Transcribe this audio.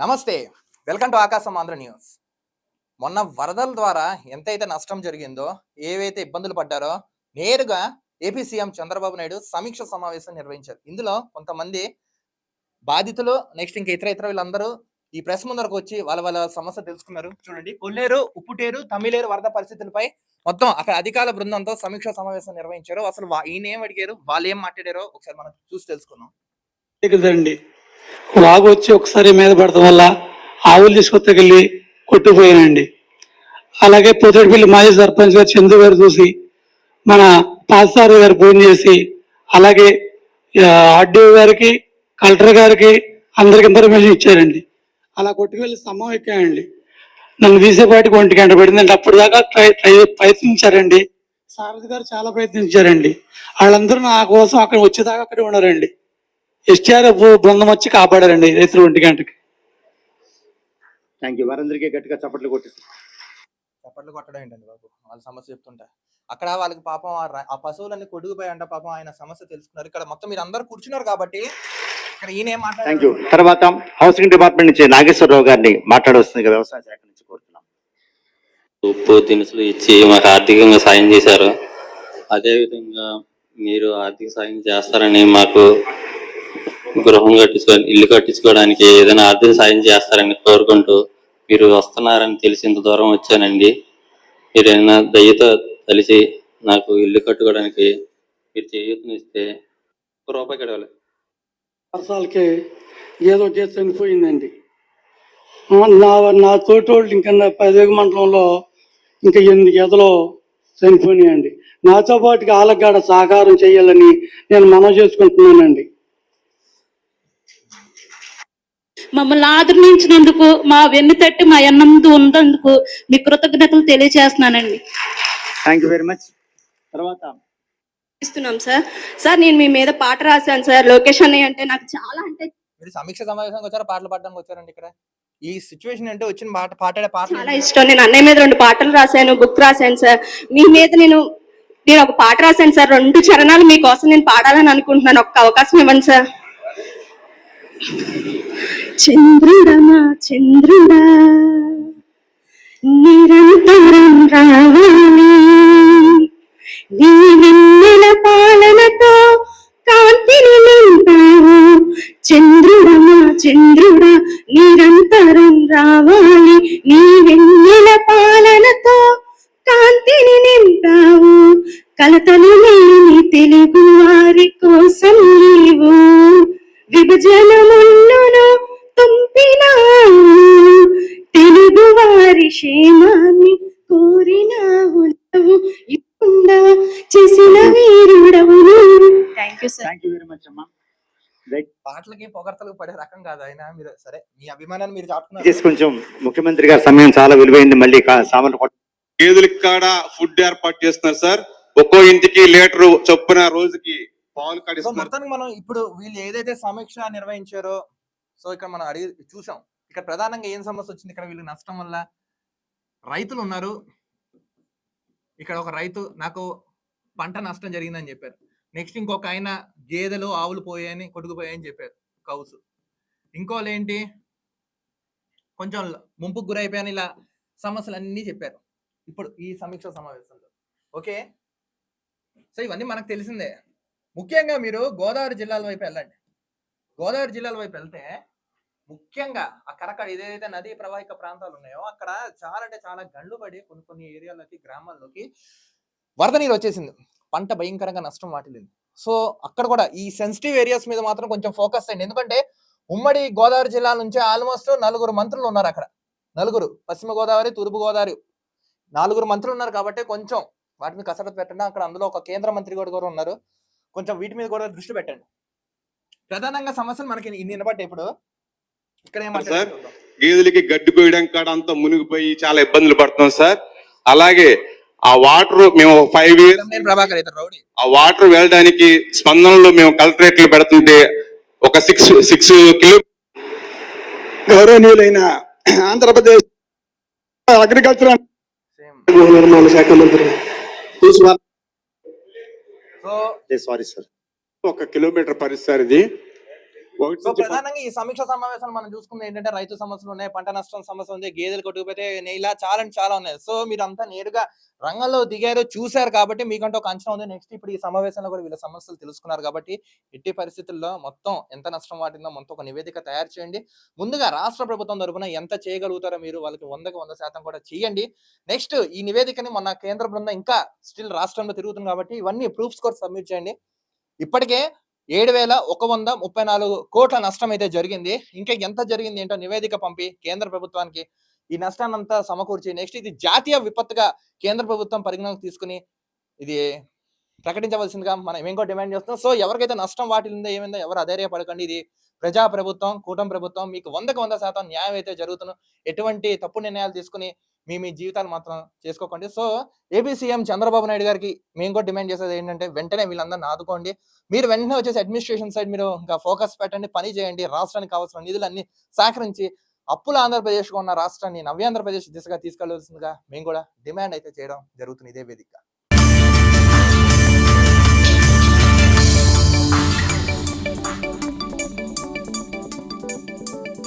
నమస్తే welcome to ఆకాశం Andhra news. మొన్న వరదల ద్వారా ఎంతైతే నష్టం జరిగిందో ఏవైతే ఇబ్బందులు పడ్డారో నేరుగా ఏపీ సీఎం చంద్రబాబు నాయుడు సమీక్ష సమావేశం నిర్వహించారు. ఇందులో కొంతమంది బాధితులు నెక్స్ట్ ఇంకా ఇతర ఇతర వీళ్ళందరూ ఈ ప్రెస్ ముందరకు వచ్చి వాళ్ళ వాళ్ళ సమస్య తెలుసుకున్నారు. చూడండి కొల్లేరు ఉప్పుటేరు తమిళేరు వరద పరిస్థితులపై మొత్తం అక్కడ అధికార బృందంతో సమీక్ష సమావేశం నిర్వహించారు. అసలు ఈయన ఏం అడిగారు? వాళ్ళు ఏం మాట్లాడారో ఒకసారి మనం చూసి తెలుసుకుందాం. వాగు వచ్చి ఒకసారి మీద పడటం వల్ల ఆవులు తీసుకొత్తకెళ్ళి కొట్టుపోయానండి అలాగే పొద్దుటిపల్లి మాజీ సర్పంచ్ గారు చందు గారు చూసి మన పాసారు గారు ఫోన్ చేసి అలాగే ఆర్డీఓ గారికి కలెక్టర్ గారికి అందరికి ఇన్ఫర్మేషన్ ఇచ్చారండి. అలా కొట్టుకెళ్ళి స్తంభం ఎక్కాయండి నన్ను తీసేపాటికి ఒంటి గంట పడిందండి అప్పుడు దాకా ట్రై ట్రై ప్రయత్నించారండి. సారథి గారు చాలా ప్రయత్నించారండి. వాళ్ళందరూ నా కోసం అక్కడ వచ్చేదాకా అక్కడే ఉన్నారండి. ఎస్టీఆర్ఎఫ్ బృందం వచ్చి కాపాడారండి రైతులు ఒంటి గంటకి. థ్యాంక్ యూ వారందరికీ గట్టిగా చప్పట్లు కొట్టి చప్పట్లు కొట్టడం ఏంటండి బాబు? వాళ్ళ సమస్య చెప్తుంటా. అక్కడ వాళ్ళకి పాపం ఆ ర- ఆ పశువులన్నీ కొడుకుపోయి పాపం ఆయన సమస్య తెలుసుకున్నారు. ఇక్కడ మొత్తం మీరు అందరు కూర్చున్నారు కాబట్టి ఇక్కడ ఈయన ఏం థ్యాంక్ యూ మాట్లాడారు తర్వాత హౌసింగ్ డిపార్ట్మెంట్ నుంచి నాగేశ్వరరావు గారిని మాట్లాడవలసిందిగా వ్యవసాయ శాఖ నుంచి కోరుతున్నాం. ఉప్పు దినుసులు ఇచ్చి మాకు ఆర్థికంగా సాయం చేశారు. అదేవిధంగా మీరు ఆర్థిక సాయం చేస్తారని మాకు గృహం కట్టించుకొని ఇల్లు కట్టించుకోవడానికి ఏదైనా ఆర్థిక సాయం చేస్తారని కోరుకుంటూ మీరు వస్తున్నారని తెలిసి ఇంత దూరం వచ్చానండి. మీరు ఏమైనా దయతో కలిసి నాకు ఇల్లు కట్టుకోవడానికి మీరు చేయూతనిస్తే ఒక రూపాయి కడవాలి వర్షాలకి ఏదో చేసి చనిపోయిందండి. నా నా తోటోళ్ళు వాళ్ళు ఇంకా నా మండలంలో ఇంకా ఎనిమిది గదలో చనిపోయినాయండి. నాతో పాటుగా ఆలగాడ సహకారం చేయాలని నేను మనం చేసుకుంటున్నానండి. మమ్మల్ని ఆదరించినందుకు మా వెన్ను తట్టి మా అన్నందు ఉన్నందుకు మీ కృతజ్ఞతలు తెలియజేస్తున్నానండి. థ్యాంక్ యూ వెరీ మచ్ తర్వాత ఇస్తున్నాం సార్. సార్ నేను మీ మీద పాట రాశాను సార్. లోకేష్ అన్నయ్య అంటే నాకు చాలా అంటే మీరు సమీక్ష సమావేశానికి వచ్చారా? పాటలు పాడడానికి వచ్చారండి ఇక్కడ. ఈ సిచ్యువేషన్ అంటే వచ్చిన పాట పాటాడే పాటలు చాలా ఇష్టం. నేను అన్నయ్య మీద రెండు పాటలు రాశాను బుక్ రాశాను సార్. మీ మీద నేను నేను ఒక పాట రాశాను సార్. రెండు చరణాలు మీకోసం నేను పాడాలని అనుకుంటున్నాను. ఒక్క అవకాశం ఇవ్వండి సార్. చంద్రుడమా చంద్రుడా. నిరంతరం రావాలి. నీ వెన్నెల పాలనతో కాంతిని నింపావు. చంద్రుడమా చంద్రుడా నిరంతరం చేసిన వీరుడవు thank you sir thank you very much అమ్మా. రైట్ పాటలకి పొగడతలకు పడే రకం కాదు ఆయన మీరు? సరే మీ అభిమానాన్ని మీరు చేసి చాటుకున్నారు కొంచెం ముఖ్యమంత్రి గారి సమయం చాలా విలువైంది మళ్ళీ సామాన్లు గేదెలకి కాడ ఫుడ్ ఏర్పాటు చేస్తున్నారు సార్. ఒక్కో ఇంటికి లీటర్ చొప్పున రోజుకి పాలు సో కడిస్తున్నారు. మొత్తానికి మనం ఇప్పుడు వీళ్ళు ఏదైతే సమీక్ష నిర్వహించారో సో ఇక్కడ మనం అడిగి చూసాం. ఇక్కడ ప్రధానంగా ఏం సమస్య వచ్చింది? ఇక్కడ వీళ్ళకి నష్టం వల్ల రైతులు ఉన్నారు. ఇక్కడ ఒక రైతు నాకు పంట నష్టం జరిగిందని చెప్పారు. నెక్స్ట్ ఇంకొక ఆయన గేదెలు ఆవులు పోయాయని కొట్టుకుపోయాయని చెప్పారు కౌస్. ఇంకోళ్ళు ఏంటి? కొంచెం ముంపుకు గురైపోయాను ఇలా సమస్యలు అన్నీ చెప్పారు. ఇప్పుడు ఈ సమీక్ష సమావేశంలో. ఓకే? సో ఇవన్నీ మనకు తెలిసిందే. ముఖ్యంగా మీరు గోదావరి జిల్లాల వైపు వెళ్ళండి. గోదావరి జిల్లాల వైపు వెళ్తే ముఖ్యంగా అక్కడక్కడ ఏదైతే నదీ ప్రవాహిక ప్రాంతాలు ఉన్నాయో అక్కడ చాలా అంటే చాలా గండ్లు పడి కొన్ని కొన్ని ఏరియాలకి గ్రామాల్లోకి వరద నీరు వచ్చేసింది. పంట భయంకరంగా నష్టం వాటిల్లింది. సో అక్కడ కూడా ఈ సెన్సిటివ్ ఏరియాస్ మీద మాత్రం కొంచెం ఫోకస్ అయ్యండి ఎందుకంటే ఉమ్మడి గోదావరి జిల్లా నుంచి ఆల్మోస్ట్ నలుగురు మంత్రులు ఉన్నారు అక్కడ. నలుగురు. పశ్చిమ గోదావరి తూర్పు గోదావరి నాలుగురు మంత్రులు ఉన్నారు కాబట్టి కొంచెం వాటి మీద కసరత్తు పెట్టండి. అక్కడ అందులో ఒక కేంద్ర మంత్రి కూడా కూడా ఉన్నారు. కొంచెం వీటి మీద కూడా దృష్టి పెట్టండి. ప్రధానంగా సమస్యలు మనకి ఇన్ని వినబట్టే ఇప్పుడు. ఇక్కడ ఏమంటారు? గేదెలకి గడ్డి కోయడం కాడ అంతా మునిగిపోయి చాలా ఇబ్బందులు పడుతున్నాం సార్. అలాగే ఆ వాటర్ మేము ఫైవ్ ఇయర్స్ ప్రభాకర్ ఆ వాటర్ వెళ్ళడానికి స్పందనలో మేము కలెక్టరేట్లు పెడుతుంటే ఒక సిక్స్ సిక్స్ కిలో గౌరవనీయులైన ఆంధ్రప్రదేశ్ అగ్రికల్చర్ గృహ నిర్మాణ శాఖ మంత్రి. సారీ సార్ ఒక కిలోమీటర్ పరిస్థితి ఇది. సో ప్రధానంగా ఈ సమీక్ష సమావేశాలు మనం చూసుకుంది ఏంటంటే రైతు సమస్యలు ఉన్నాయి పంట నష్టం సమస్య ఉంది గేదెలు కొట్టుకుపోతే ఇలా చాలా అంటే చాలా ఉన్నాయి. సో మీరు అంతా నేరుగా రంగంలో దిగారు చూశారు కాబట్టి మీకంటే ఒక అంచనా ఉంది. నెక్స్ట్ ఇప్పుడు ఈ సమావేశంలో కూడా వీళ్ళ సమస్యలు తెలుసుకున్నారు కాబట్టి ఎట్టి పరిస్థితుల్లో మొత్తం ఎంత నష్టం వాటిందో మొత్తం ఒక నివేదిక తయారు చేయండి. ముందుగా రాష్ట్ర ప్రభుత్వం తరపున ఎంత చేయగలుగుతారో మీరు వాళ్ళకి వందకి వంద శాతం కూడా చేయండి. నెక్స్ట్ ఈ నివేదికని మొన్న కేంద్ర బృందం ఇంకా స్టిల్ రాష్ట్రంలో తిరుగుతుంది కాబట్టి ఇవన్నీ ప్రూఫ్స్ కూడా సబ్మిట్ చేయండి. ఇప్పటికే ఏడు వేల ఒక వంద ముప్పై నాలుగు కోట్ల నష్టం అయితే జరిగింది. ఇంకా ఎంత జరిగింది ఏంటో నివేదిక పంపి కేంద్ర ప్రభుత్వానికి ఈ నష్టాన్ని అంతా సమకూర్చి నెక్స్ట్ ఇది జాతీయ విపత్తుగా కేంద్ర ప్రభుత్వం పరిగణలోకి తీసుకుని ఇది ప్రకటించవలసిందిగా మనం ఏం డిమాండ్ చేస్తున్నాం. సో ఎవరికైతే నష్టం వాటిల్లిందో ఏమైందో ఎవరు అధైర్యపడకండి. ఇది ప్రజా ప్రభుత్వం కూటమి ప్రభుత్వం మీకు వందకు వంద శాతం న్యాయం అయితే జరుగుతున్న ఎటువంటి తప్పు నిర్ణయాలు తీసుకుని మీ మీ జీవితాలు మాత్రం చేసుకోకండి. So AP CM Chandrababu Naidu గారికి మేము కూడా డిమాండ్ చేసేది ఏంటంటే వెంటనే వీళ్ళందరిని ఆదుకోండి. మీరు వెంటనే వచ్చేసి అడ్మినిస్ట్రేషన్ సైడ్ మీరు ఇంకా ఫోకస్ పెట్టండి పని చేయండి. రాష్ట్రానికి కావాల్సిన నిధులన్నీ సేకరించి అప్పుల ఆంధ్రప్రదేశ్ ఉన్న రాష్ట్రాన్ని నవ్యాంధ్రప్రదేశ్ దిశగా తీసుకెళ్ళవలసిందిగా మేము కూడా డిమాండ్ అయితే చేయడం జరుగుతుంది ఇదే వేదిక